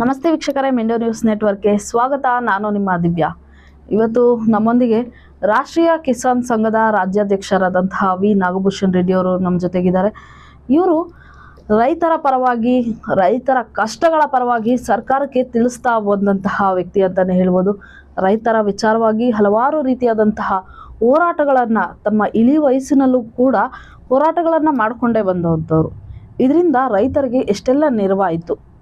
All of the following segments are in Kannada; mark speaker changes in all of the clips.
Speaker 1: ನಮಸ್ತೆ ವೀಕ್ಷಕರೇ ಮೆಂಡೋ ನ್ಯೂಸ್ ನೆಟ್ವರ್ಕ್ಗೆ ಸ್ವಾಗತ. ನಾನು ನಿಮ್ಮ ದಿವ್ಯಾ. ಇವತ್ತು ನಮ್ಮೊಂದಿಗೆ ರಾಷ್ಟ್ರೀಯ ಕಿಸಾನ್ ಸಂಘದ ರಾಜ್ಯಾಧ್ಯಕ್ಷರಾದಂತಹ ವಿ. ನಾಗಭೂಷಣ್ ರೆಡ್ಡಿ ಅವರು ನಮ್ಮ ಜೊತೆಗಿದ್ದಾರೆ. ಇವರು ರೈತರ ಪರವಾಗಿ, ರೈತರ ಕಷ್ಟಗಳ ಪರವಾಗಿ ಸರ್ಕಾರಕ್ಕೆ ತಿಳಿಸ್ತಾ ಬಂದಂತಹ ವ್ಯಕ್ತಿ ಅಂತಲೇ ಹೇಳ್ಬೋದು. ರೈತರ ವಿಚಾರವಾಗಿ ಹಲವಾರು ರೀತಿಯಾದಂತಹ ಹೋರಾಟಗಳನ್ನು ತಮ್ಮ ಇಳಿ ವಯಸ್ಸಿನಲ್ಲೂ ಕೂಡ ಹೋರಾಟಗಳನ್ನು ಮಾಡಿಕೊಂಡೇ ಬಂದಂಥವ್ರು ಇದರಿಂದ ರೈತರಿಗೆ ಎಷ್ಟೆಲ್ಲ ನೆರವಾಯಿತು.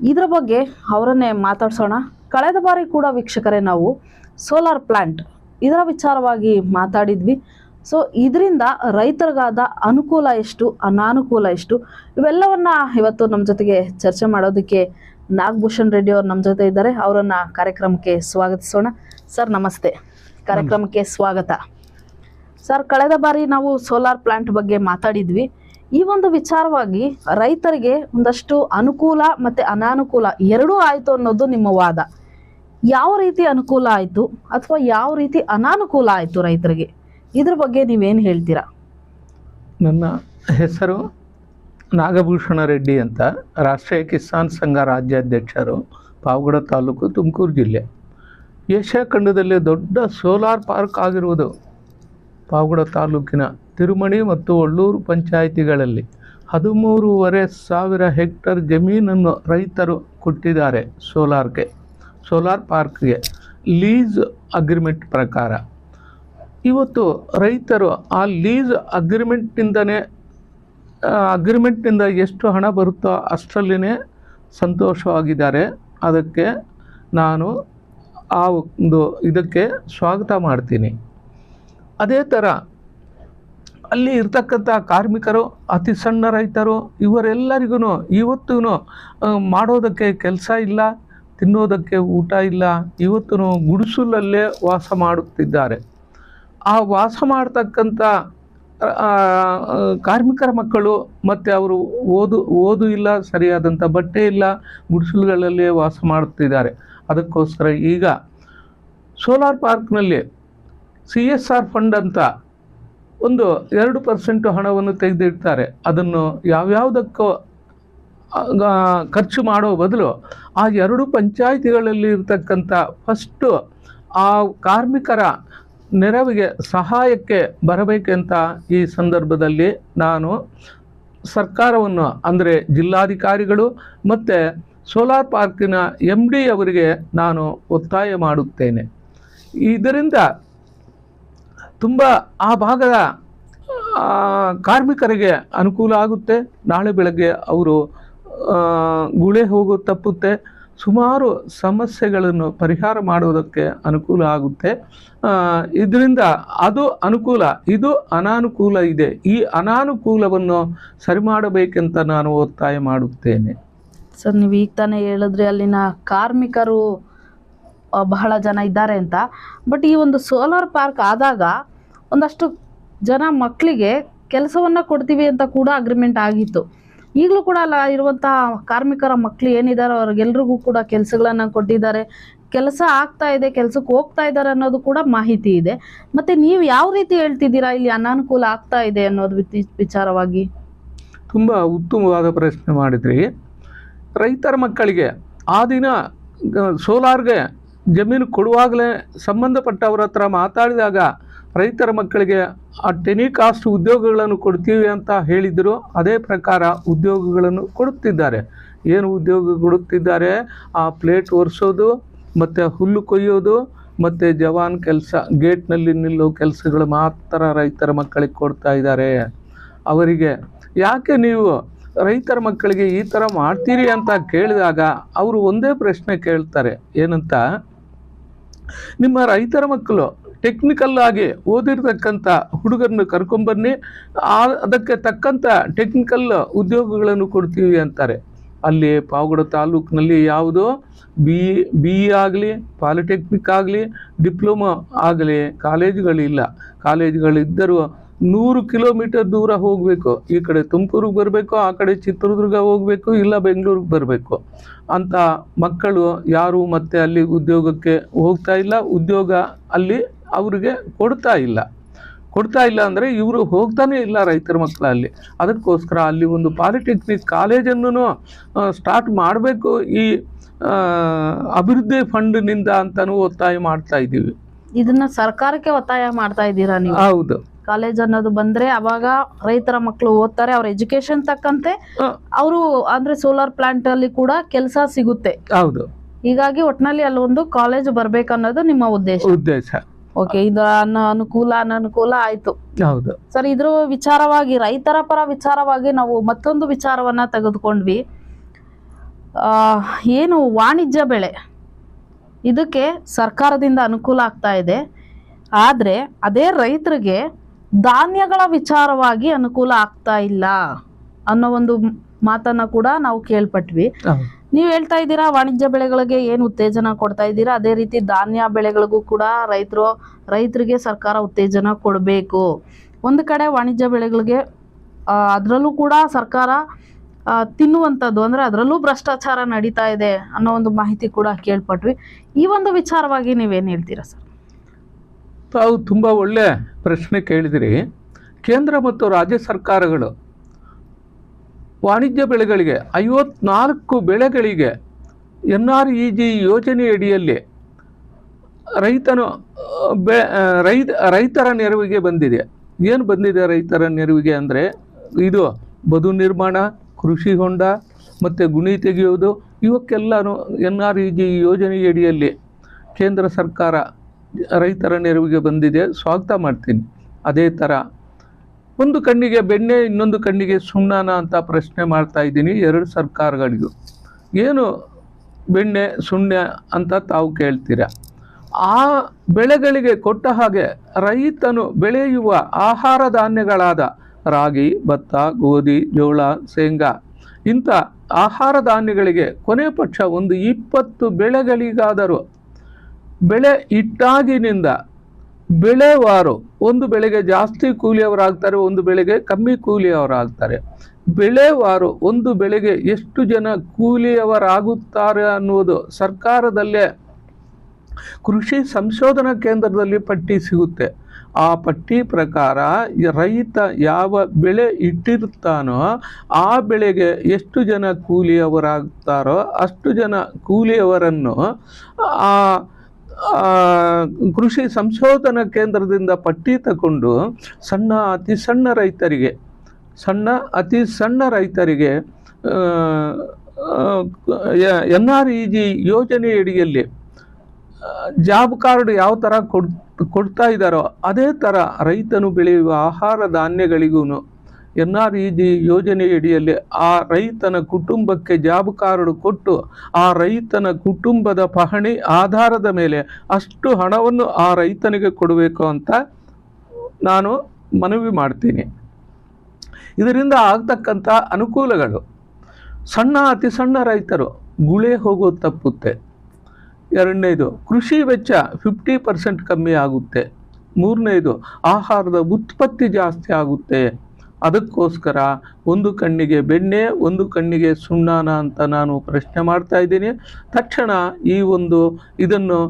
Speaker 1: ಇದರ ಬಗ್ಗೆ ಅವರನ್ನೇ ಮಾತಾಡ್ಸೋಣ. ಕಳೆದ ಬಾರಿ ಕೂಡ ವೀಕ್ಷಕರೇ ನಾವು ಸೋಲಾರ್ ಪ್ಲ್ಯಾಂಟ್ ಇದರ ವಿಚಾರವಾಗಿ ಮಾತಾಡಿದ್ವಿ. ಸೊ, ಇದರಿಂದ ರೈತರಿಗಾದ ಅನುಕೂಲ ಎಷ್ಟು, ಅನಾನುಕೂಲ ಎಷ್ಟು? ಇವೆಲ್ಲವನ್ನ ಇವತ್ತು ನಮ್ಮ ಜೊತೆಗೆ ಚರ್ಚೆ ಮಾಡೋದಕ್ಕೆ ನಾಗಭೂಷಣ್ ರೆಡ್ಡಿ ಅವರು ನಮ್ಮ ಜೊತೆ ಇದ್ದಾರೆ. ಅವರನ್ನ ಕಾರ್ಯಕ್ರಮಕ್ಕೆ ಸ್ವಾಗತಿಸೋಣ. ಸರ್, ನಮಸ್ತೆ. ಕಾರ್ಯಕ್ರಮಕ್ಕೆ ಸ್ವಾಗತ. ಸರ್, ಕಳೆದ ಬಾರಿ ನಾವು ಸೋಲಾರ್ ಪ್ಲಾಂಟ್ ಬಗ್ಗೆ ಮಾತಾಡಿದ್ವಿ. ಈ ಒಂದು ವಿಚಾರವಾಗಿ ರೈತರಿಗೆ ಒಂದಷ್ಟು ಅನುಕೂಲ ಮತ್ತೆ ಅನಾನುಕೂಲ ಎರಡೂ ಆಯಿತು ಅನ್ನೋದು ನಿಮ್ಮ ವಾದ. ಯಾವ ರೀತಿ ಅನುಕೂಲ ಆಯಿತು ಅಥವಾ ಯಾವ ರೀತಿ ಅನಾನುಕೂಲ ಆಯಿತು ರೈತರಿಗೆ? ಇದ್ರ ಬಗ್ಗೆ ನೀವೇನು ಹೇಳ್ತೀರಾ?
Speaker 2: ನನ್ನ ಹೆಸರು ನಾಗಭೂಷಣ ರೆಡ್ಡಿ ಅಂತ. ರಾಷ್ಟ್ರೀಯ ಕಿಸಾನ್ ಸಂಘ ರಾಜ್ಯಾಧ್ಯಕ್ಷರು, ಪಾವಗಡ ತಾಲೂಕು ತುಮಕೂರು ಜಿಲ್ಲೆ. ಏಷ್ಯಾ ಖಂಡದಲ್ಲಿ ದೊಡ್ಡ ಸೋಲಾರ್ ಪಾರ್ಕ್ ಆಗಿರುವುದು ಪಾವಗಡ ತಾಲೂಕಿನ ತಿರುಮಣಿ ಮತ್ತು ಒಳ್ಳೂರು ಪಂಚಾಯಿತಿಗಳಲ್ಲಿ ಹದಿಮೂರುವರೆ ಸಾವಿರ ಹೆಕ್ಟರ್ ಜಮೀನನ್ನು ರೈತರು ಕೊಟ್ಟಿದ್ದಾರೆ ಸೋಲಾರ್ಗೆ, ಸೋಲಾರ್ ಪಾರ್ಕ್ಗೆ. ಲೀಸ್ ಅಗ್ರಿಮೆಂಟ್ ಪ್ರಕಾರ. ಇವತ್ತು ರೈತರು ಆ ಲೀಸ್ ಅಗ್ರಿಮೆಂಟ್ನಿಂದನೇ ಅಗ್ರಿಮೆಂಟ್ನಿಂದ ಎಷ್ಟು ಹಣ ಬರುತ್ತೋ ಅಷ್ಟರಲ್ಲಿನೇ ಸಂತೋಷವಾಗಿದ್ದಾರೆ. ಅದಕ್ಕೆ ನಾನು ಆ ಒಂದು ಇದಕ್ಕೆ ಸ್ವಾಗತ ಮಾಡ್ತೀನಿ. ಅದೇ ಥರ ಅಲ್ಲಿ ಇರ್ತಕ್ಕಂಥ ಕಾರ್ಮಿಕರು, ಅತಿ ಸಣ್ಣ ರೈತರು ಇವರೆಲ್ಲರಿಗೂ ಇವತ್ತೂ ಮಾಡೋದಕ್ಕೆ ಕೆಲಸ ಇಲ್ಲ, ತಿನ್ನೋದಕ್ಕೆ ಊಟ ಇಲ್ಲ ಇವತ್ತು ಗುಡಿಸಲಲ್ಲೇ ವಾಸ ಮಾಡುತ್ತಿದ್ದಾರೆ. ಆ ವಾಸ ಮಾಡ್ತಕ್ಕಂಥ ಕಾರ್ಮಿಕರ ಮಕ್ಕಳು ಮತ್ತು ಅವರು ಓದು ಓದು ಇಲ್ಲ, ಸರಿಯಾದಂಥ ಬಟ್ಟೆ ಇಲ್ಲ, ಗುಡಿಸಲುಗಳಲ್ಲೇ ವಾಸ ಮಾಡುತ್ತಿದ್ದಾರೆ. ಅದಕ್ಕೋಸ್ಕರ ಈಗ ಸೋಲಾರ್ ಪಾರ್ಕ್ನಲ್ಲಿ ಸಿ ಎಸ್ ಆರ್ ಫಂಡ್ ಅಂತ ಒಂದು ಎರಡು ಪರ್ಸೆಂಟು ಹಣವನ್ನು ತೆಗೆದಿಡ್ತಾರೆ. ಅದನ್ನು ಯಾವ್ಯಾವುದಕ್ಕೋ ಖರ್ಚು ಮಾಡೋ ಬದಲು ಆ ಎರಡು ಪಂಚಾಯಿತಿಗಳಲ್ಲಿ ಇರತಕ್ಕಂಥ ಫಸ್ಟು ಆ ಕಾರ್ಮಿಕರ ನೆರವಿಗೆ ಸಹಾಯಕ್ಕೆ ಬರಬೇಕೆಂತ ಈ ಸಂದರ್ಭದಲ್ಲಿ ನಾನು ಸರ್ಕಾರವನ್ನು, ಅಂದರೆ ಜಿಲ್ಲಾಧಿಕಾರಿಗಳು ಮತ್ತು ಸೋಲಾರ್ ಪಾರ್ಕಿನ ಎಂ ಡಿ ಅವರಿಗೆ ನಾನು ಒತ್ತಾಯ ಮಾಡುತ್ತೇನೆ. ಇದರಿಂದ ತುಂಬ ಆ ಭಾಗದ ಕಾರ್ಮಿಕರಿಗೆ ಅನುಕೂಲ ಆಗುತ್ತೆ. ನಾಳೆ ಬೆಳಗ್ಗೆ ಅವರು ಗುಳೆ ಹೋಗೋ ತಪ್ಪುತ್ತೆ. ಸುಮಾರು ಸಮಸ್ಯೆಗಳನ್ನು ಪರಿಹಾರ ಮಾಡುವುದಕ್ಕೆ ಅನುಕೂಲ ಆಗುತ್ತೆ. ಇದರಿಂದ ಅದು ಅನುಕೂಲ, ಇದು ಅನಾನುಕೂಲ ಇದೆ. ಈ ಅನಾನುಕೂಲವನ್ನು ಸರಿ ಮಾಡಬೇಕಂತ ನಾನು ಒತ್ತಾಯ ಮಾಡುತ್ತೇನೆ.
Speaker 1: ಸರ್, ನೀವು ಈಗ ತಾನೇ ಹೇಳಿದ್ರೆ ಅಲ್ಲಿನ ಕಾರ್ಮಿಕರು ಬಹಳ ಜನ ಇದ್ದಾರೆ ಅಂತ. ಬಟ್ ಈ ಒಂದು ಸೋಲಾರ್ ಪಾರ್ಕ್ ಆದಾಗ ಒಂದಷ್ಟು ಜನ ಮಕ್ಕಳಿಗೆ ಕೆಲಸವನ್ನು ಕೊಡ್ತೀವಿ ಅಂತ ಕೂಡ ಅಗ್ರಿಮೆಂಟ್ ಆಗಿತ್ತು. ಈಗಲೂ ಕೂಡ ಅಲ್ಲ ಇರುವಂತಹ ಕಾರ್ಮಿಕರ ಮಕ್ಕಳು ಏನಿದ್ದಾರೆ ಅವ್ರಿಗೆಲ್ರಿಗೂ ಕೂಡ ಕೆಲಸಗಳನ್ನು ಕೊಟ್ಟಿದ್ದಾರೆ. ಕೆಲಸ ಆಗ್ತಾ ಇದೆ, ಕೆಲಸಕ್ಕೆ ಹೋಗ್ತಾ ಇದ್ದಾರೆ ಅನ್ನೋದು ಕೂಡ ಮಾಹಿತಿ ಇದೆ. ಮತ್ತೆ ನೀವು ಯಾವ ರೀತಿ ಹೇಳ್ತಿದ್ದೀರಾ? ಇಲ್ಲಿ ಅನಾನುಕೂಲ ಆಗ್ತಾ ಇದೆ ಅನ್ನೋದು ವಿಚಾರವಾಗಿ.
Speaker 2: ತುಂಬ ಉತ್ತಮವಾದ ಪ್ರಶ್ನೆ ಮಾಡಿದ್ರಿ. ರೈತರ ಮಕ್ಕಳಿಗೆ ಆ ದಿನ ಸೋಲಾರ್ಗೆ ಜಮೀನು ಕೊಡುವಾಗಲೇ ಸಂಬಂಧಪಟ್ಟವ್ರ ಹತ್ರ ಮಾತಾಡಿದಾಗ ರೈತರ ಮಕ್ಕಳಿಗೆ ಆ ಟೆನಿಕಾಸ್ಟ್ ಉದ್ಯೋಗಗಳನ್ನು ಕೊಡ್ತೀವಿ ಅಂತ ಹೇಳಿದರು, ಅದೇ ಪ್ರಕಾರ ಉದ್ಯೋಗಗಳನ್ನು ಕೊಡುತ್ತಿದ್ದಾರೆ. ಏನು ಉದ್ಯೋಗ ಕೊಡುತ್ತಿದ್ದಾರೆ? ಆ ಪ್ಲೇಟ್ ಒರೆಸೋದು, ಮತ್ತು ಹುಲ್ಲು ಕೊಯ್ಯೋದು, ಮತ್ತು ಜವಾನ್ ಕೆಲಸ, ಗೇಟ್ನಲ್ಲಿ ನಿಲ್ಲೋ ಕೆಲಸಗಳು ಮಾತ್ರ ರೈತರ ಮಕ್ಕಳಿಗೆ ಕೊಡ್ತಾ ಇದ್ದಾರೆ. ಅವರಿಗೆ ಯಾಕೆ ನೀವು ರೈತರ ಮಕ್ಕಳಿಗೆ ಈ ಥರ ಮಾಡ್ತೀರಿ ಅಂತ ಕೇಳಿದಾಗ ಅವರು ಒಂದೇ ಪ್ರಶ್ನೆ ಕೇಳ್ತಾರೆ. ಏನಂತ? ನಿಮ್ಮ ರೈತರ ಮಕ್ಕಳು ಟೆಕ್ನಿಕಲ್ ಆಗಿ ಓದಿರ್ತಕ್ಕಂಥ ಹುಡುಗರನ್ನು ಕರ್ಕೊಂಬನ್ನಿ ಆ, ಅದಕ್ಕೆ ತಕ್ಕಂಥ ಟೆಕ್ನಿಕಲ್ ಉದ್ಯೋಗಗಳನ್ನು ಕೊಡ್ತೀವಿ ಅಂತಾರೆ. ಅಲ್ಲಿ ಪಾವಗಡ ತಾಲೂಕಿನಲ್ಲಿ ಯಾವುದೋ? ಬಿ ಬಿ ಇ ಆಗಲಿ, ಪಾಲಿಟೆಕ್ನಿಕ್ ಆಗಲಿ, ಡಿಪ್ಲೊಮಾ ಆಗಲಿ, ಕಾಲೇಜುಗಳಿಲ್ಲ. ಕಾಲೇಜುಗಳಿದ್ದರೂ ನೂರು ಕಿಲೋಮೀಟರ್ ದೂರ ಹೋಗಬೇಕು. ಈ ಕಡೆ ತುಮಕೂರಿಗೆ ಬರಬೇಕು ಆ ಕಡೆ ಚಿತ್ರದುರ್ಗ ಹೋಗಬೇಕು ಇಲ್ಲ ಬೆಂಗಳೂರಿಗೆ ಬರಬೇಕು. ಅಂತ ಮಕ್ಕಳು ಯಾರು ಮತ್ತೆ ಅಲ್ಲಿ ಉದ್ಯೋಗಕ್ಕೆ ಹೋಗ್ತಾ ಇಲ್ಲ. ಉದ್ಯೋಗ ಅಲ್ಲಿ ಅವರಿಗೆ ಕೊಡ್ತಾ ಇಲ್ಲ. ಕೊಡ್ತಾ ಇಲ್ಲ ಅಂದರೆ ಇವರು ಹೋಗ್ತಾನೆ ಇಲ್ಲ ರೈತರ ಮಕ್ಕಳಲ್ಲಿ. ಅದಕ್ಕೋಸ್ಕರ ಅಲ್ಲಿ ಒಂದು ಪಾಲಿಟೆಕ್ನಿಕ್ ಕಾಲೇಜನ್ನು ಸ್ಟಾರ್ಟ್ ಮಾಡಬೇಕು. ಈ ಅಭಿವೃದ್ಧಿ ಫಂಡ್ನಿಂದ ಅಂತಲೂ ಒತ್ತಾಯ ಮಾಡ್ತಾ ಇದ್ದೀವಿ.
Speaker 1: ಇದನ್ನ ಸರ್ಕಾರಕ್ಕೆ ಒತ್ತಾಯ ಮಾಡ್ತಾ ಇದ್ದೀರಾ ನೀವು?
Speaker 2: ಹೌದು.
Speaker 1: ಕಾಲೇಜ್ ಅನ್ನೋದು ಬಂದ್ರೆ ಅವಾಗ ರೈತರ ಮಕ್ಕಳು ಓದ್ತಾರೆ ಅವ್ರ ಎಜುಕೇಶನ್ ತಕ್ಕಂತೆ. ಅವರು ಅಂದ್ರೆ ಸೋಲಾರ್ ಪ್ಲಾಂಟ್ ಅಲ್ಲಿ ಕೂಡ ಕೆಲಸ ಸಿಗುತ್ತೆ.
Speaker 2: ಹೌದು.
Speaker 1: ಹೀಗಾಗಿ ಒಟ್ನಲ್ಲಿ ಅಲ್ಲೊಂದು ಕಾಲೇಜ್ ಬರ್ಬೇಕನ್ನೋದು ನಿಮ್ಮ ಉದ್ದೇಶ.
Speaker 2: ಉದ್ದೇಶ.
Speaker 1: ಓಕೆ ಇದು ಅನ್ನ ಅನುಕೂಲ ಅನನುಕೂಲ ಆಯ್ತು.
Speaker 2: ಹೌದು.
Speaker 1: ಸರ್ ಇದ್ರ ವಿಚಾರವಾಗಿ ರೈತರ ಪರ ವಿಚಾರವಾಗಿ ನಾವು ಮತ್ತೊಂದು ವಿಚಾರವನ್ನ ತೆಗೆದುಕೊಂಡ್ವಿ. ಆ, ಏನು ವಾಣಿಜ್ಯ ಬೆಳೆ. ಇದಕ್ಕೆ ಸರ್ಕಾರದಿಂದ ಅನುಕೂಲ ಆಗ್ತಾ ಇದೆ. ಆದ್ರೆ ಅದೇ ರೈತರಿಗೆ ಧಾನ್ಯಗಳ ವಿಚಾರವಾಗಿ ಅನುಕೂಲ ಆಗ್ತಾ ಇಲ್ಲ ಅನ್ನೋ ಒಂದು ಮಾತನ್ನ ಕೂಡ ನಾವು ಕೇಳ್ಪಟ್ವಿ. ನೀವು ಹೇಳ್ತಾ ಇದ್ದೀರಾ ವಾಣಿಜ್ಯ ಬೆಳೆಗಳಿಗೆ ಏನು ಉತ್ತೇಜನ ಕೊಡ್ತಾ ಇದ್ದೀರಾ? ಅದೇ ರೀತಿ ಧಾನ್ಯ ಬೆಳೆಗಳಿಗೂ ಕೂಡ ರೈತರು ರೈತರಿಗೆ ಸರ್ಕಾರ ಉತ್ತೇಜನ ಕೊಡಬೇಕು. ಒಂದು ಕಡೆ ವಾಣಿಜ್ಯ ಬೆಳೆಗಳಿಗೆ ಅದರಲ್ಲೂ ಕೂಡ ಸರ್ಕಾರ ತಿನ್ನುವಂಥದ್ದು ಅಂದರೆ ಅದರಲ್ಲೂ ಭ್ರಷ್ಟಾಚಾರ ನಡೀತಾ ಇದೆ ಅನ್ನೋ ಒಂದು ಮಾಹಿತಿ ಕೂಡ ಕೇಳ್ಪಟ್ವಿ. ಈ ಒಂದು ವಿಚಾರವಾಗಿ ನೀವೇನು ಹೇಳ್ತೀರಾ ಸರ್?
Speaker 2: ತಾವು ತುಂಬ ಒಳ್ಳೆ ಪ್ರಶ್ನೆ ಕೇಳಿದಿರಿ. ಕೇಂದ್ರ ಮತ್ತು ರಾಜ್ಯ ಸರ್ಕಾರಗಳು ವಾಣಿಜ್ಯ ಬೆಳೆಗಳಿಗೆ ಐವತ್ನಾಲ್ಕು ಬೆಳೆಗಳಿಗೆ ಎನ್ ಆರ್ ಇ ಜಿ ಯೋಜನೆಯಡಿಯಲ್ಲಿ ರೈತನು, ಬೆ, ರೈತ, ರೈತರ ನೆರವಿಗೆ ಬಂದಿದೆ. ಏನು ಬಂದಿದೆ ರೈತರ ನೆರವಿಗೆ ಅಂದರೆ ಇದು ಬದು ನಿರ್ಮಾಣ, ಕೃಷಿ ಹೊಂಡ ಮತ್ತು ಗುಣಿ ತೆಗೆಯೋದು ಇವಕ್ಕೆಲ್ಲನೂ ಎನ್ ಆರ್ ಇ ಜಿ ಯೋಜನೆಯಡಿಯಲ್ಲಿ ಕೇಂದ್ರ ಸರ್ಕಾರ ರೈತರ ನೆರವಿಗೆ ಬಂದಿದೆ, ಸ್ವಾಗತ ಮಾಡ್ತೀನಿ. ಅದೇ ಥರ ಒಂದು ಕಣ್ಣಿಗೆ ಬೆಣ್ಣೆ, ಇನ್ನೊಂದು ಕಣ್ಣಿಗೆ ಸುಣ್ಣನ ಅಂತ ಪ್ರಶ್ನೆ ಮಾಡ್ತಾ ಇದ್ದೀನಿ ಎರಡು ಸರ್ಕಾರಗಳಿಗೂ. ಏನು ಬೆಣ್ಣೆ, ಸುಣ್ಣ ಅಂತ ತಾವು ಕೇಳ್ತೀರ? ಆ ಬೆಳೆಗಳಿಗೆ ಕೊಟ್ಟ ಹಾಗೆ ರೈತನು ಬೆಳೆಯುವ ಆಹಾರ ಧಾನ್ಯಗಳಾದ ರಾಗಿ, ಭತ್ತ, ಗೋಧಿ, ಜೋಳ, ಶೇಂಗಾ, ಇಂಥ ಆಹಾರ ಧಾನ್ಯಗಳಿಗೆ ಕೊನೆ ಪಕ್ಷ ಒಂದು ಇಪ್ಪತ್ತು ಬೆಳೆಗಳಿಗಾದರೂ ಬೆಳೆ ಇಟ್ಟಾಗಿನಿಂದ ಬೆಳೆವಾರು ಒಂದು ಬೆಳೆಗೆ ಜಾಸ್ತಿ ಕೂಲಿಯವರಾಗ್ತಾರೆ, ಒಂದು ಬೆಳೆಗೆ ಕಮ್ಮಿ ಕೂಲಿಯವರಾಗ್ತಾರೆ. ಬೆಳೆವಾರು ಒಂದು ಬೆಳೆಗೆ ಎಷ್ಟು ಜನ ಕೂಲಿಯವರಾಗುತ್ತಾರೆ ಅನ್ನುವುದು ಸರ್ಕಾರದಲ್ಲೇ ಕೃಷಿ ಸಂಶೋಧನಾ ಕೇಂದ್ರದಲ್ಲಿ ಪಟ್ಟಿ ಸಿಗುತ್ತೆ. ಆ ಪಟ್ಟಿ ಪ್ರಕಾರ ರೈತ ಯಾವ ಬೆಳೆ ಇಟ್ಟಿರ್ತಾನೋ ಆ ಬೆಳೆಗೆ ಎಷ್ಟು ಜನ ಕೂಲಿಯವರಾಗ್ತಾರೋ ಅಷ್ಟು ಜನ ಕೂಲಿಯವರನ್ನು ಆ ಕೃಷಿ ಸಂಶೋಧನಾ ಕೇಂದ್ರದಿಂದ ಪಟ್ಟಿ ತಗೊಂಡು ಸಣ್ಣ ಅತಿ ಸಣ್ಣ ರೈತರಿಗೆ, ಸಣ್ಣ ಅತಿ ಸಣ್ಣ ರೈತರಿಗೆ ಎನ್ ಆರ್ ಇ ಜಿ ಯೋಜನೆಯಡಿಯಲ್ಲಿ ಜಾಬ್ ಕಾರ್ಡ್ ಯಾವ ಥರ ಕೊಡ್, ಕೊಡ್ತಾ ಇದ್ದಾರೋ ಅದೇ ಥರ ರೈತನು ಬೆಳೆಯುವ ಆಹಾರ ಧಾನ್ಯಗಳಿಗೂ ಎನ್ ಆರ್ ಇ ಜಿ ಯೋಜನೆಯಡಿಯಲ್ಲಿ ಆ ರೈತನ ಕುಟುಂಬಕ್ಕೆ ಜಾಬ್ ಕಾರ್ಡ್ ಕೊಟ್ಟು ಆ ರೈತನ ಕುಟುಂಬದ ಪಹಣಿ ಆಧಾರದ ಮೇಲೆ ಅಷ್ಟು ಹಣವನ್ನು ಆ ರೈತನಿಗೆ ಕೊಡಬೇಕು ಅಂತ ನಾನು ಮನವಿ ಮಾಡ್ತೀನಿ. ಇದರಿಂದ ಆಗ್ತಕ್ಕಂಥ ಅನುಕೂಲಗಳು. ಸಣ್ಣ ಅತಿ ಸಣ್ಣ ರೈತರು ಗುಳೆ ಹೋಗೋದು ತಪ್ಪುತ್ತೆ. ಎರಡನೇದು ಕೃಷಿ ವೆಚ್ಚ ಫಿಫ್ಟಿ ಪರ್ಸೆಂಟ್ ಕಮ್ಮಿ ಆಗುತ್ತೆ. ಮೂರನೇದು ಆಹಾರದ ಉತ್ಪತ್ತಿ ಜಾಸ್ತಿ ಆಗುತ್ತೆ. ಅದಕ್ಕೋಸ್ಕರ ಒಂದು ಕಣ್ಣಿಗೆ ಬೆಣ್ಣೆ, ಒಂದು ಕಣ್ಣಿಗೆ ಸುಣ್ಣಾನ ಅಂತ ನಾನು ಪ್ರಶ್ನೆ ಮಾಡ್ತಾ ಇದ್ದೀನಿ. ತಕ್ಷಣ ಈ ಒಂದು ಇದನ್ನು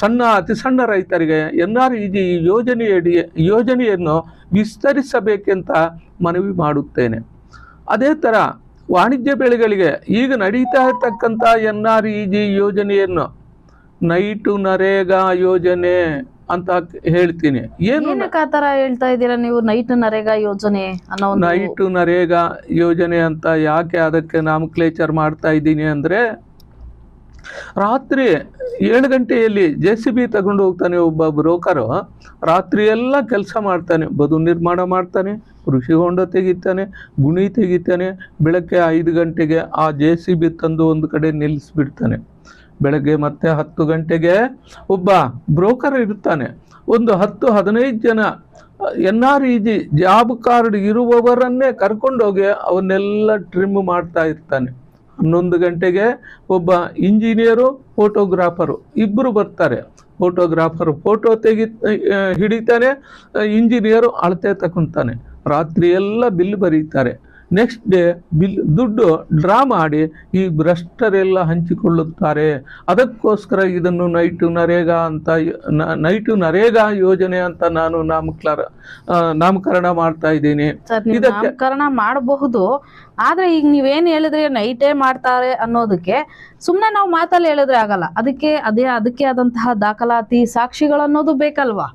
Speaker 2: ಸಣ್ಣ, ಅತಿ ಸಣ್ಣ ರೈತರಿಗೆ ಎನ್ ಆರ್ ಇ ಜಿ ಯೋಜನೆಯಡಿ, ಯೋಜನೆಯನ್ನು ವಿಸ್ತರಿಸಬೇಕೆಂತ ಮನವಿ ಮಾಡುತ್ತೇನೆ. ಅದೇ ಥರ ವಾಣಿಜ್ಯ ಬೆಳೆಗಳಿಗೆ ಈಗ ನಡೀತಾ ಇರ್ತಕ್ಕಂಥ ಎನ್ ಆರ್ ಇ ಜಿ ಯೋಜನೆಯನ್ನು ನೈಟು ನರೇಗಾ ಯೋಜನೆ ಅಂತ ಹೇಳ್ತೀನಿ. ಏನು
Speaker 1: ಆತರ ಹೇಳ್ತಾ ಇದ್ದೀರಾ ನೀವು? ನೈಟ್ ನರೇಗಾ ಯೋಜನೆ ಅನ್ನೋ ನೈಟ್
Speaker 2: ನೈಟು ನರೇಗಾ ಯೋಜನೆ ಅಂತ ಯಾಕೆ ಅದಕ್ಕೆ ನಾಮಕ್ಲೇಚರ್ ಮಾಡ್ತಾ ಇದ್ದೀನಿ ಅಂದ್ರೆ ರಾತ್ರಿ ಏಳು ಗಂಟೆಯಲ್ಲಿ ಜೆ ಸಿ ಬಿ ತಗೊಂಡು ಹೋಗ್ತಾನೆ ಒಬ್ಬ ಬ್ರೋಕರು ರಾತ್ರಿ ಎಲ್ಲ ಕೆಲಸ ಮಾಡ್ತಾನೆ. ಬದು ನಿರ್ಮಾಣ ಮಾಡ್ತಾನೆ ಕೃಷಿ ಹೊಂಡ ತೆಗಿತಾನೆ ಗುಣಿ ತೆಗಿತಾನೆ. ಬೆಳಗ್ಗೆ ಐದು ಗಂಟೆಗೆ ಆ ಜೆ ಸಿ ಬಿ ತಂದು ಒಂದು ಕಡೆ ನಿಲ್ಲಿಸ್ಬಿಡ್ತಾನೆ. ಬೆಳಗ್ಗೆ ಮತ್ತೆ ಹತ್ತು ಗಂಟೆಗೆ ಒಬ್ಬ ಬ್ರೋಕರ್ ಇರ್ತಾನೆ ಒಂದು ಹತ್ತು ಹದಿನೈದು ಜನ, N R E G job card ಇರುವವರನ್ನೇ ಕರ್ಕೊಂಡೋಗಿ ಅವನ್ನೆಲ್ಲ ಟ್ರಿಮ್ ಮಾಡ್ತಾ ಇರ್ತಾನೆ. ಹನ್ನೊಂದು ಗಂಟೆಗೆ ಒಬ್ಬ ಇಂಜಿನಿಯರು, ಫೋಟೋಗ್ರಾಫರು ಇಬ್ಬರು ಬರ್ತಾರೆ. ಫೋಟೋಗ್ರಾಫರ್ ಫೋಟೋ ತೆಗಿ ಹಿಡಿತಾನೆ ಇಂಜಿನಿಯರು ಅಳತೆ ತಗೊಂತಾನೆ ರಾತ್ರಿ ಎಲ್ಲ ಬಿಲ್ ಬರೀತಾರೆ. ನೆಕ್ಸ್ಟ್ ಡೇ ಬಿಲ್ ದುಡ್ಡು ಡ್ರಾ ಮಾಡಿ ಈ ಭ್ರಷ್ಟರೆಲ್ಲ ಹಂಚಿಕೊಳ್ಳುತ್ತಾರೆ. ಅದಕ್ಕೋಸ್ಕರ ಇದನ್ನು ನೈಟು ನರೇಗಾ ಅಂತ ನೈಟು ನರೇಗಾ ಯೋಜನೆ ಅಂತ ನಾನು ನಾಮಕರ ನಾಮಕರಣ ಮಾಡ್ತಾ ಇದ್ದೀನಿ.
Speaker 1: ನಾಮಕರಣ ಮಾಡಬಹುದು ಆದ್ರೆ ಈಗ ನೀವೇನು ಹೇಳಿದ್ರೆ ನೈಟೇ ಮಾಡ್ತಾರೆ ಅನ್ನೋದಕ್ಕೆ ಸುಮ್ಮನೆ ನಾವು ಮಾತಲ್ಲಿ ಹೇಳಿದ್ರೆ ಆಗಲ್ಲ. ಅದಕ್ಕೆ ಅದೇ ಅದಕ್ಕೆ ಆದಂತಹ ದಾಖಲಾತಿ ಸಾಕ್ಷಿಗಳನ್ನೋದು ಬೇಕಲ್ವಾ?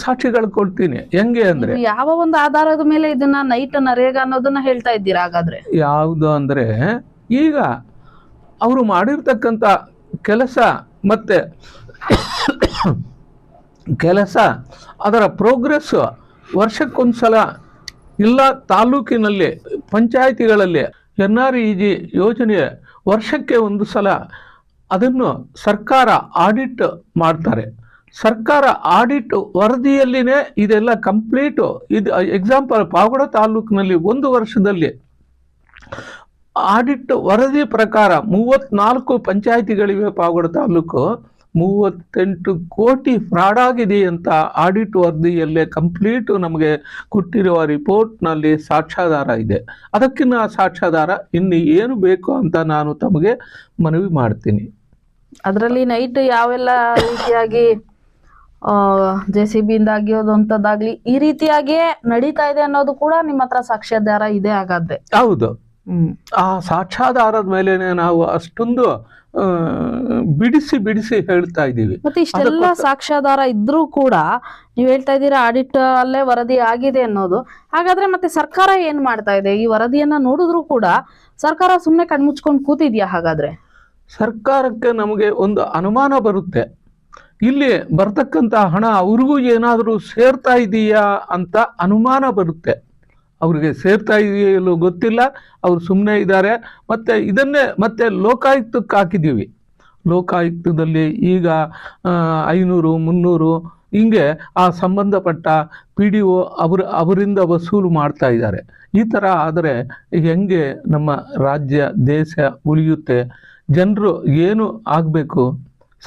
Speaker 2: ಸಾಕ್ಷಿಗಳು ಕೊಡ್ತೀನಿ. ಹೆಂಗೆ ಅಂದ್ರೆ?
Speaker 1: ಯಾವ ಒಂದು ಆಧಾರದ ಮೇಲೆ ಇದನ್ನ ನೈಟ್ ನರೇಗ ಅನ್ನೋದನ್ನ ಹೇಳ್ತಾ ಇದ್ದೀರಾ ಹಾಗಾದ್ರೆ?
Speaker 2: ಯಾವುದು ಅಂದ್ರೆ ಈಗ ಅವರು ಮಾಡಿರ್ತಕ್ಕಂಥ ಕೆಲಸ ಮತ್ತೆ ಕೆಲಸ ಅದರ ಪ್ರೋಗ್ರೆಸ್ ವರ್ಷಕ್ಕೊಂದ್ಸಲ ಇಲ್ಲ ತಾಲೂಕಿನಲ್ಲಿ ಪಂಚಾಯಿತಿಗಳಲ್ಲಿ ಎನ್ ಆರ್ ಇ ಜಿ ಯೋಜನೆ ವರ್ಷಕ್ಕೆ ಒಂದು ಸಲ ಅದನ್ನು ಸರ್ಕಾರ ಆಡಿಟ್ ಮಾಡ್ತಾರೆ. ಸರ್ಕಾರ ಆಡಿಟ್ ವರದಿಯಲ್ಲಿನೇ ಇದೆಲ್ಲ ಕಂಪ್ಲೀಟು ಇದು ಎಕ್ಸಾಂಪಲ್ ಪಾವಗಡ ತಾಲೂಕಿನಲ್ಲಿ ಒಂದು ವರ್ಷದಲ್ಲಿ ಆಡಿಟ್ ವರದಿ ಪ್ರಕಾರ ಮೂವತ್ನಾಲ್ಕು ಪಂಚಾಯಿತಿಗಳಿವೆ ಪಾವಗಡ ತಾಲೂಕು. ಮೂವತ್ತೆಂಟು ಕೋಟಿ ಫ್ರಾಡ್ ಆಗಿದೆ ಅಂತ ಆಡಿಟ್ ವರದಿಯಲ್ಲೇ ಕಂಪ್ಲೀಟ್ ನಮಗೆ ಕೊಟ್ಟಿರುವ ರಿಪೋರ್ಟ್ನಲ್ಲಿ ಸಾಕ್ಷ್ಯಾಧಾರ ಇದೆ. ಅದಕ್ಕಿನ್ನ ಸಾಕ್ಷ್ಯಾಧಾರ ಇನ್ನು ಏನು ಬೇಕು ಅಂತ ನಾನು ತಮಗೆ ಮನವಿ ಮಾಡ್ತೀನಿ.
Speaker 1: ಅದರಲ್ಲಿ ನೈಟ್ ಯಾವೆಲ್ಲ ರೀತಿಯಾಗಿ ಜೆ ಸಿ ಬಿ ಆಗಿರೋದಂಥದ್ದಾಗ್ಲಿ ಈ ರೀತಿಯಾಗಿಯೇ ನಡೀತಾ ಇದೆ ಅನ್ನೋದು ಕೂಡ ನಿಮ್ಮ ಹತ್ರ ಸಾಕ್ಷ್ಯಾಧಾರ ಇದೆ ಹಾಗಾದ್ರೆ.
Speaker 2: ಹೌದು. ಆ ಸಾಕ್ಷ್ಯಾಧಾರದ ಮೇಲೆ ನಾವು ಅಷ್ಟೊಂದು ಬಿಡಿಸಿ ಬಿಡಿಸಿ ಹೇಳ್ತಾ ಇದ್ದೀವಿ.
Speaker 1: ಮತ್ತೆ ಇಷ್ಟೆಲ್ಲ ಸಾಕ್ಷ್ಯಾಧಾರ ಇದ್ರೂ ಕೂಡ ನೀವ್ ಹೇಳ್ತಾ ಇದ್ದೀರಾ ಆಡಿಟ್ ಅಲ್ಲೇ ವರದಿ ಆಗಿದೆ ಅನ್ನೋದು. ಹಾಗಾದ್ರೆ ಮತ್ತೆ ಸರ್ಕಾರ ಏನ್ ಮಾಡ್ತಾ ಇದೆ? ಈ ವರದಿಯನ್ನ ನೋಡಿದ್ರು ಕೂಡ ಸರ್ಕಾರ ಸುಮ್ಮನೆ ಕಣ್ಮುಚ್ಕೊಂಡು ಕೂತಿದ್ಯಾ ಹಾಗಾದ್ರೆ?
Speaker 2: ಸರ್ಕಾರಕ್ಕೆ ನಮಗೆ ಒಂದು ಅನುಮಾನ ಬರುತ್ತೆ. ಇಲ್ಲಿ ಬರ್ತಕ್ಕಂಥ ಹಣ ಅವ್ರಿಗೂ ಏನಾದರೂ ಸೇರ್ತಾ ಇದೆಯಾ ಅಂತ ಅನುಮಾನ ಬರುತ್ತೆ. ಅವರಿಗೆ ಸೇರ್ತಾ ಇದೆಯಲ್ಲೂ ಗೊತ್ತಿಲ್ಲ. ಅವರು ಸುಮ್ಮನೆ ಇದ್ದಾರೆ. ಮತ್ತು ಇದನ್ನೇ ಮತ್ತೆ ಲೋಕಾಯುಕ್ತಕ್ಕೆ ಹಾಕಿದ್ದೀವಿ. ಲೋಕಾಯುಕ್ತದಲ್ಲಿ ಈಗ ಐನೂರು, ಮುನ್ನೂರು ಹಿಂಗೆ ಆ ಸಂಬಂಧಪಟ್ಟ ಪಿ ಡಿ ಒ ಅವ್ರ, ಅವರಿಂದ ವಸೂಲು ಮಾಡ್ತಾ ಇದ್ದಾರೆ. ಈ ಥರ ಆದರೆ ಹೆಂಗೆ ನಮ್ಮ ರಾಜ್ಯ, ದೇಶ ಉಳಿಯುತ್ತೆ? ಜನರು ಏನು ಆಗಬೇಕು?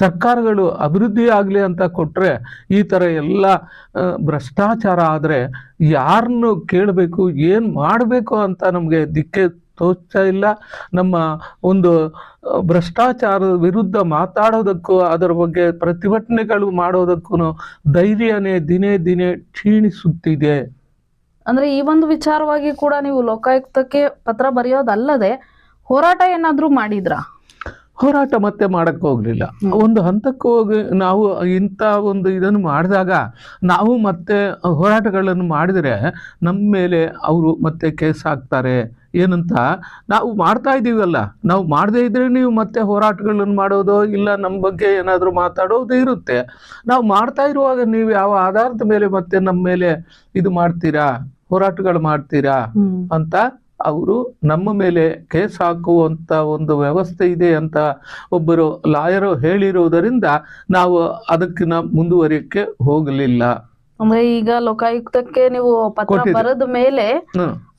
Speaker 2: ಸರ್ಕಾರಗಳು ಅಭಿವೃದ್ಧಿ ಆಗಲಿ ಅಂತ ಕೊಟ್ಟರೆ ಈ ಥರ ಎಲ್ಲ ಭ್ರಷ್ಟಾಚಾರ ಆದರೆ ಯಾರನ್ನು ಕೇಳಬೇಕು, ಏನು ಮಾಡಬೇಕು ಅಂತ ನಮಗೆ ದಿಕ್ಕೆ ತೋಚ್ತಾ ಇಲ್ಲ. ನಮ್ಮ ಒಂದು ಭ್ರಷ್ಟಾಚಾರದ ವಿರುದ್ಧ ಮಾತಾಡೋದಕ್ಕೂ, ಅದರ ಬಗ್ಗೆ ಪ್ರತಿಭಟನೆಗಳು ಮಾಡೋದಕ್ಕೂ ಧೈರ್ಯನೇ ದಿನೇ ದಿನೇ ಕ್ಷೀಣಿಸುತ್ತಿದೆ.
Speaker 1: ಅಂದ್ರೆ ಈ ಒಂದು ವಿಚಾರವಾಗಿ ಕೂಡ ನೀವು ಲೋಕಾಯುಕ್ತಕ್ಕೆ ಪತ್ರ ಬರೆಯೋದಲ್ಲದೆ ಹೋರಾಟ ಏನಾದರೂ ಮಾಡಿದ್ರಾ?
Speaker 2: ಹೋರಾಟ ಮತ್ತೆ ಮಾಡಕ್ಕೆ ಹೋಗಲಿಲ್ಲ. ಒಂದು ಹಂತಕ್ಕೆ ಹೋಗಿ ನಾವು ಇಂಥ ಒಂದು ಇದನ್ನು ಮಾಡಿದಾಗ ನಾವು ಮತ್ತೆ ಹೋರಾಟಗಳನ್ನು ಮಾಡಿದರೆ ನಮ್ಮ ಮೇಲೆ ಅವರು ಮತ್ತೆ ಕೇಸ್ ಹಾಕ್ತಾರೆ. ಏನಂತ? ನಾವು ಮಾಡ್ತಾ ಇದ್ದೀವಲ್ಲ. ನಾವು ಮಾಡದೇ ಇದ್ರೆ ನೀವು ಮತ್ತೆ ಹೋರಾಟಗಳನ್ನು ಮಾಡೋದು ಇಲ್ಲ ನಮ್ಮ ಬಗ್ಗೆ ಏನಾದರೂ ಮಾತಾಡೋದು ಇರುತ್ತೆ. ನಾವು ಮಾಡ್ತಾ ಇರುವಾಗ ನೀವು ಯಾವ ಆಧಾರದ ಮೇಲೆ ಮತ್ತೆ ನಮ್ಮ ಮೇಲೆ ಇದು ಮಾಡ್ತೀರಾ? ಹೋರಾಟಗಳು ಮಾಡ್ತೀರಾ? ಅಂತ ಅವರು ನಮ್ಮ ಮೇಲೆ ಕೇಸ್ ಹಾಕುವಂತ ಒಂದು ವ್ಯವಸ್ಥೆ ಇದೆ ಅಂತ ಒಬ್ಬರು ಲಾಯರು ಹೇಳಿರುವುದರಿಂದ ನಾವು ಅದಕ್ಕಿನ ಮುಂದುವರಿಯಕ್ಕೆ ಹೋಗಲಿಲ್ಲ.
Speaker 1: ಅಂದ್ರೆ ಈಗ ಲೋಕಾಯುಕ್ತಕ್ಕೆ ನೀವು ಪತ್ರ. ಬರೆದ ಮೇಲೆ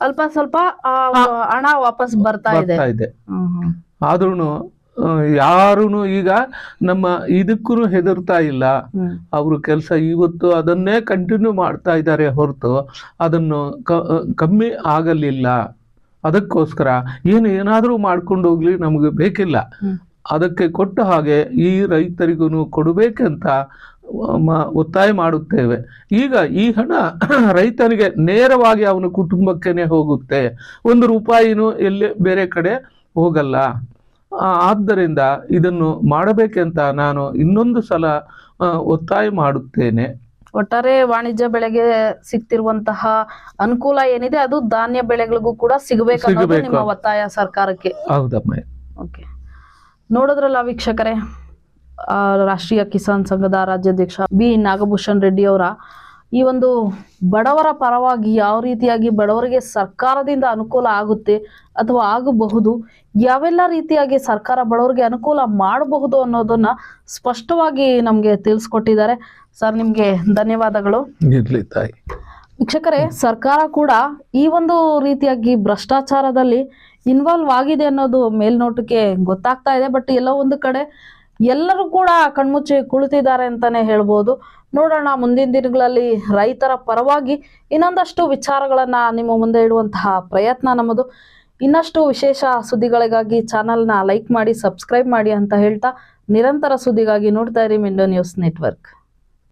Speaker 1: ಅಲ್ಪ ಸ್ವಲ್ಪ ಆ, ಹಣ ವಾಪಸ್ ಬರ್ತಾ ಇದೆ.
Speaker 2: ಆದ್ರೂ ಯಾರೂ ಈಗ ನಮ್ಮ ಇದಕ್ಕೂ ಹೆದರ್ತಾ ಇಲ್ಲ.
Speaker 1: ಅವ್ರ
Speaker 2: ಅವರು ಕೆಲಸ ಇವತ್ತು ಅದನ್ನೇ ಕಂಟಿನ್ಯೂ ಮಾಡ್ತಾ ಇದ್ದಾರೆ ಹೊರತು ಅದನ್ನು ಕಮ್ಮಿ ಆಗಲಿಲ್ಲ. ಅದಕ್ಕೋಸ್ಕರ ಏನು ಏನಾದರೂ ಮಾಡ್ಕೊಂಡು ಹೋಗ್ಲಿ ನಮಗೆ ಬೇಕಿಲ್ಲ. ಅದಕ್ಕೆ ಕೊಟ್ಟ ಹಾಗೆ ಈ ರೈತರಿಗೂ ಕೊಡಬೇಕಂತ ಮ- ಒತ್ತಾಯ ಮಾಡುತ್ತೇವೆ. ಈಗ ಈ ಹಣ ರೈತನಿಗೆ ನೇರವಾಗಿ ಅವನ ಕುಟುಂಬಕ್ಕೇ ಹೋಗುತ್ತೆ. ಒಂದು ರೂಪಾಯಿನೂ ಎಲ್ಲಿ ಬೇರೆ ಕಡೆ ಹೋಗಲ್ಲ. ಆದ್ದರಿಂದ ಇದನ್ನು ಮಾಡಬೇಕೆಂತ ನಾನು ಇನ್ನೊಂದು ಸಲ ಒತ್ತಾಯ ಮಾಡುತ್ತೇನೆ.
Speaker 1: ಒಟ್ಟಾರೆ ವಾಣಿಜ್ಯ ಬೆಳೆಗೆ ಸಿಗ್ತಿರುವಂತಹ ಅನುಕೂಲ ಏನಿದೆ ಅದು ಧಾನ್ಯ ಬೆಳೆಗಳಿಗೂ ಕೂಡ ಸಿಗಬೇಕು ನಿಮ್ಮ ಒತ್ತಾಯ ಸರ್ಕಾರಕ್ಕೆ.
Speaker 2: ನೋಡೋದ್ರಲ್ಲ
Speaker 1: ಓಕೆ. ನೋಡಿದ್ರಲ್ಲ ವೀಕ್ಷಕರೇ ಆ, ರಾಷ್ಟ್ರೀಯ ಕಿಸಾನ್ ಸಂಘದ ರಾಜ್ಯಾಧ್ಯಕ್ಷ ಬಿ. ನಾಗಭೂಷಣ್ ರೆಡ್ಡಿ ಅವರ ಈ ಒಂದು ಬಡವರ ಪರವಾಗಿ ಯಾವ ರೀತಿಯಾಗಿ ಬಡವರಿಗೆ ಸರ್ಕಾರದಿಂದ ಅನುಕೂಲ ಆಗುತ್ತೆ ಅಥವಾ ಆಗಬಹುದು ಯಾವೆಲ್ಲ ರೀತಿಯಾಗಿ ಸರ್ಕಾರ ಬಡವರಿಗೆ ಅನುಕೂಲ ಮಾಡಬಹುದು ಅನ್ನೋದನ್ನ ಸ್ಪಷ್ಟವಾಗಿ ನಮಗೆ ತಿಳಿಸ್ಕೊಟ್ಟಿದ್ದಾರೆ. ಸರ್ ನಿಮಗೆ ಧನ್ಯವಾದಗಳು.
Speaker 2: ಇರ್ಲಿ ತಾಯಿ.
Speaker 1: ವೀಕ್ಷಕರೇ ಸರ್ಕಾರ ಕೂಡ ಈ ಒಂದು ರೀತಿಯಾಗಿ ಭ್ರಷ್ಟಾಚಾರದಲ್ಲಿ ಇನ್ವಾಲ್ವ್ ಆಗಿದೆ ಅನ್ನೋದು ಮೇಲ್ನೋಟಕ್ಕೆ ಗೊತ್ತಾಗ್ತಾ ಇದೆ. ಬಟ್ ಎಲ್ಲೋ ಒಂದು ಕಡೆ ಎಲ್ಲರೂ ಕೂಡ ಕಣ್ಮುಚ್ಚಿ ಕುಳಿತಿದ್ದಾರೆ ಅಂತಾನೆ ಹೇಳ್ಬೋದು. ನೋಡೋಣ ಮುಂದಿನ ದಿನಗಳಲ್ಲಿ ರೈತರ ಪರವಾಗಿ ಇನ್ನೊಂದಷ್ಟು ವಿಚಾರಗಳನ್ನ ನಿಮ್ಮ ಮುಂದೆ ಇಡುವಂತಹ ಪ್ರಯತ್ನ ನಮ್ಮದು. ಇನ್ನಷ್ಟು ವಿಶೇಷ ಸುದ್ದಿಗಳಿಗಾಗಿ ಚಾನಲ್ನ ಲೈಕ್ ಮಾಡಿ ಸಬ್ಸ್ಕ್ರೈಬ್ ಮಾಡಿ ಅಂತ ಹೇಳ್ತಾ ನಿರಂತರ ಸುದ್ದಿಗಾಗಿ ನೋಡ್ತಾ ಇರಿ ಮಿಂಡೋ ನ್ಯೂಸ್ ನೆಟ್ವರ್ಕ್.